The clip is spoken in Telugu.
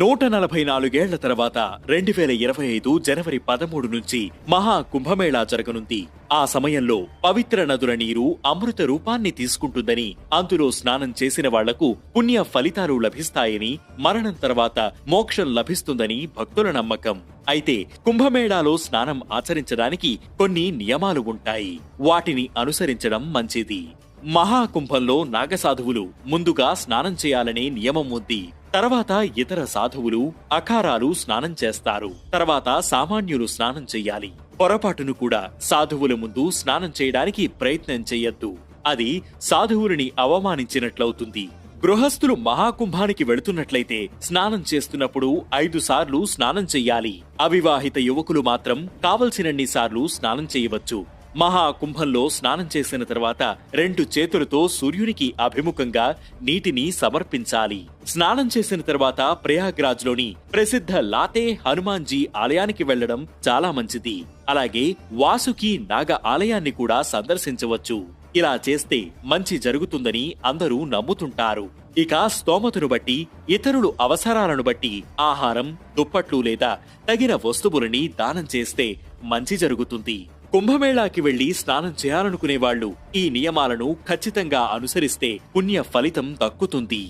నూట నలభై నాలుగేళ్ళ తర్వాత రెండు వేల ఇరవై ఐదు జనవరి పదమూడు నుంచి మహా కుంభమేళా జరగనుంది. ఆ సమయంలో పవిత్ర నదుల నీరు అమృత రూపాన్ని తీసుకుంటుందని అందులో స్నానం చేసిన వాళ్ళకు పుణ్య ఫలితాలు లభిస్తాయని మరణం తర్వాత మోక్షం లభిస్తుందని భక్తుల నమ్మకం. అయితే కుంభమేళాలో స్నానం ఆచరించడానికి కొన్ని నియమాలు ఉంటాయి. వాటిని అనుసరించడం మంచిది. మహాకుంభంలో నాగసాధువులు ముందుగా స్నానం చేయాలనే నియమం ఉంది. తర్వాత ఇతర సాధువులు అఖారాలు స్నానం చేస్తారు. తర్వాత సామాన్యులు స్నానం చెయ్యాలి పొరపాటును కూడా సాధువుల ముందు స్నానం చేయడానికి ప్రయత్నం చెయ్యొద్దు అది సాధువులని అవమానించినట్లవుతుంది. గృహస్థులు మహాకుంభానికి వెళుతున్నట్లయితే స్నానం చేస్తున్నప్పుడు ఐదు సార్లు స్నానం చెయ్యాలి అవివాహిత యువకులు మాత్రం కావలసినన్ని సార్లు స్నానం చేయవచ్చు. మహాకుంభంలో స్నానం చేసిన తర్వాత రెండు చేతులతో సూర్యునికి అభిముఖంగా నీటిని సమర్పించాలి. స్నానం చేసిన తర్వాత ప్రయాగ్రాజ్లోని ప్రసిద్ధ లాతే హనుమాన్జీ ఆలయానికి వెళ్ళడం చాలా మంచిది. అలాగే వాసుకి నాగ ఆలయాన్ని కూడా సందర్శించవచ్చు. ఇలా చేస్తే మంచి జరుగుతుందని అందరూ నమ్ముతుంటారు. ఇక స్తోమతను బట్టి ఇతరులు అవసరాలను బట్టి ఆహారం దుప్పట్లు లేదా తగిన వస్తువులని దానం చేస్తే మంచి జరుగుతుంది. కుంభమేళాకి వెళ్ళి స్నానం చేయాలనుకునే వాళ్ళు ఈ నియమాలను ఖచ్చితంగా అనుసరిస్తే పుణ్య ఫలితం దక్కుతుంది.